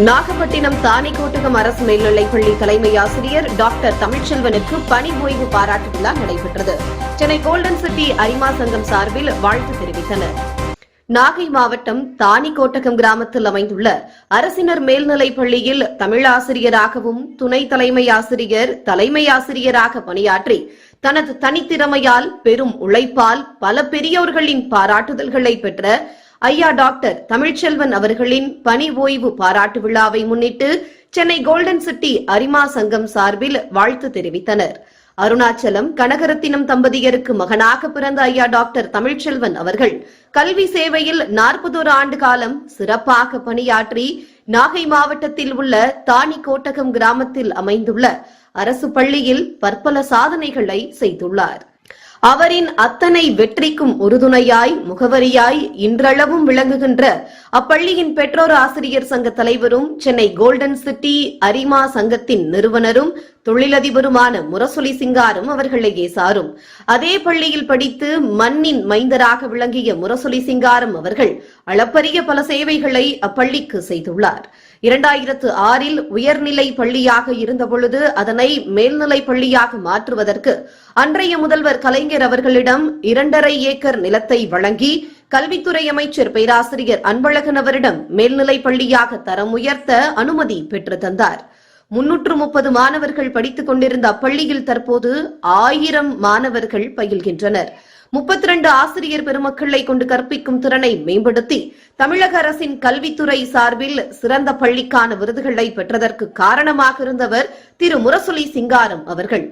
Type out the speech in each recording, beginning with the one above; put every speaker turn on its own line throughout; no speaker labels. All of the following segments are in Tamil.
நாகப்பட்டினம் தானிக்கோட்டகம் அரசு மேல்நிலைப்பள்ளி தலைமை ஆசிரியர் டாக்டர் தமிழ்ச்செல்வனுக்கு பணி ஓய்வு பாராட்டு விழா நடைபெற்றது. சென்னை கோல்டன் சிட்டி அரிமா சங்கம் சார்பில் வாழ்த்து தெரிவித்தனர். நாகை மாவட்டம் தானிக்கோட்டகம் கிராமத்தில் அமைந்துள்ள அரசினர் மேல்நிலைப் பள்ளியில் தமிழ் ஆசிரியராகவும் துணை தலைமை ஆசிரியர் தலைமை ஆசிரியராக பணியாற்றி தனது தனித்திறமையால் பெரும் உழைப்பால் பல பெரியோர்களின் பாராட்டுதல்களை பெற்ற ஐயா டாக்டர் தமிழ்ச்செல்வன் அவர்களின் பணி ஓய்வு பாராட்டு விழாவை முன்னிட்டு சென்னை கோல்டன் சிட்டி அரிமா சங்கம் சார்பில் வாழ்த்து தெரிவித்தனர். அருணாச்சலம் கனகரத்தினம் தம்பதியருக்கு மகனாக பிறந்த ஐயா டாக்டர் தமிழ்ச்செல்வன் அவர்கள் கல்வி சேவையில் நாற்பதோரு ஆண்டு காலம் சிறப்பாக பணியாற்றி நாகை மாவட்டத்தில் உள்ள தானி கோட்டகம் கிராமத்தில் அமைந்துள்ள அரசு பள்ளியில் பற்பல சாதனைகளை செய்துள்ளார். அவரின் அத்தனை வெற்றிக்கும் உறுதுணையாய் முகவரியாய் இன்றளவும் விளங்குகின்ற அப்பள்ளியின் பெற்றோர் ஆசிரியர் சங்க தலைவரும் சென்னை கோல்டன் சிட்டி அரிமா சங்கத்தின் நிறுவனரும் தொழிலதிபருமான முரசொலி சிங்காரும் அவர்களையே சாரும். அதே பள்ளியில் படித்து மண்ணின் மைந்தராக விளங்கிய முரசொலி சிங்காரம் அவர்கள் அளப்பரிய பல சேவைகளை அப்பள்ளிக்கு செய்துள்ளார். இரண்டாயிரத்து ஆறில் உயர்நிலை பள்ளியாக இருந்தபொழுது அதனை மேல்நிலை பள்ளியாக மாற்றுவதற்கு அன்றைய முதல்வர் கலைஞர் அவர்களிடம் இரண்டரை ஏக்கர் நிலத்தை வழங்கி கல்வித்துறை அமைச்சர் பேராசிரியர் அன்பழகன் அவரிடம் மேல்நிலை பள்ளியாக தரம் உயர்த்த அனுமதி பெற்று தந்தார். முன்னூற்று முப்பது மாணவர்கள் படித்துக் கொண்டிருந்த அப்பள்ளியில் தற்போது ஆயிரம் மாணவர்கள் பயில்கின்றனர். முப்பத்தி ரெண்டு ஆசிரியர் பெருமக்களை கொண்டு கற்பிக்கும் திறனை மேம்படுத்தி தமிழக அரசின் கல்வித்துறை சார்பில் சிறந்த பள்ளிக்கான விருதுகளை பெற்றதற்கு காரணமாக இருந்தவர் திரு. முரசொலி சிங்காரம் அவர்கள்.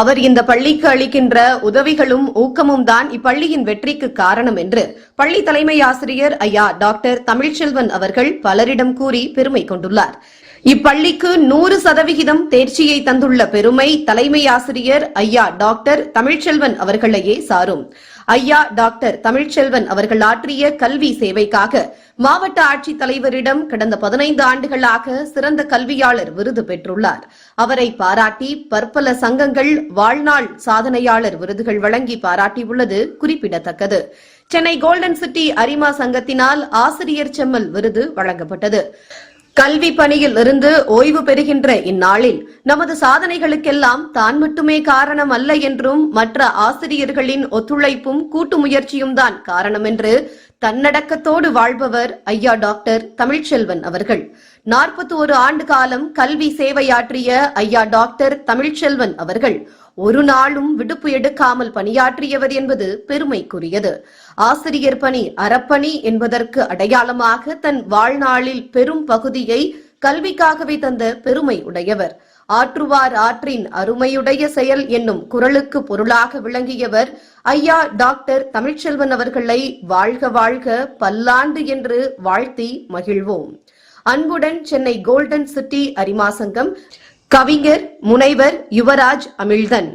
அவர் இந்த பள்ளிக்கு அளிக்கின்ற உதவிகளும் ஊக்கமும் தான் இப்பள்ளியின் வெற்றிக்கு காரணம் என்று பள்ளி தலைமை ஆசிரியர் ஐயா டாக்டர் தமிழ்ச்செல்வன் அவர்கள் பலரிடம் கூறி பெருமை கொண்டுள்ளார். இப்பள்ளிக்கு நூறு சதவிகிதம் தேர்ச்சியை தந்துள்ள பெருமை தலைமை ஆசிரியர் ஐயா டாக்டர் தமிழ்ச்செல்வன் அவர்களையே சாரும். ஐயா டாக்டர் தமிழ்ச்செல்வன் அவர்கள் ஆற்றிய கல்வி சேவைக்காக மாவட்ட ஆட்சித் தலைவரிடம் கடந்த பதினைந்து ஆண்டுகளாக சிறந்த கல்வியாளர் விருது பெற்றுள்ளார். அவரை பாராட்டி பற்பல சங்கங்கள் வாழ்நாள் சாதனையாளர் விருதுகள் வழங்கி பாராட்டியுள்ளது குறிப்பிடத்தக்கது. சென்னை கோல்டன் சிட்டி அரிமா சங்கத்தினால் ஆசிரியர் செம்மல் விருது வழங்கப்பட்டது. கல்வி பணியில் இருந்து ஓய்வு பெறுகின்ற இந்நாளில் நமது சாதனைகளுக்கெல்லாம் தான் மட்டுமே காரணம் அல்ல என்றும் மற்ற ஆசிரியர்களின் ஒத்துழைப்பும் கூட்டு முயற்சியும் தான் காரணம் என்று தன்னடக்கத்தோடு வாழ்பவர் ஐயா டாக்டர் தமிழ்ச்செல்வன் அவர்கள். நாற்பத்தி ஒரு ஆண்டு காலம் கல்வி சேவையாற்றிய ஐயா டாக்டர் தமிழ்ச்செல்வன் அவர்கள். ஒரு நாளும் விடுப்பு எடுக்காமல் பணியாற்றியவர் என்பது பெருமைக்குரியது. ஆசிரியர் பணி அறப்பணி என்பதற்கு அடையாளமாக தன் வாழ்நாளில் பெரும் பகுதியை கல்விக்காகவே தந்த பெருமை உடையவர் ஆற்றுவார் ஆற்றின் அருமையுடைய செயல் என்னும் குரலுக்கு பொருளாக விளங்கியவர் ஐயா டாக்டர் தமிழ்ச்செல்வன் அவர்களை வாழ்க வாழ்க பல்லாண்டு என்று வாழ்த்தி மகிழ்வோம். அன்புடன் சென்னை கோல்டன் சிட்டி அரிமாசங்கம் கவிஞர் முனைவர் யுவராஜ் அமிழ்தன்.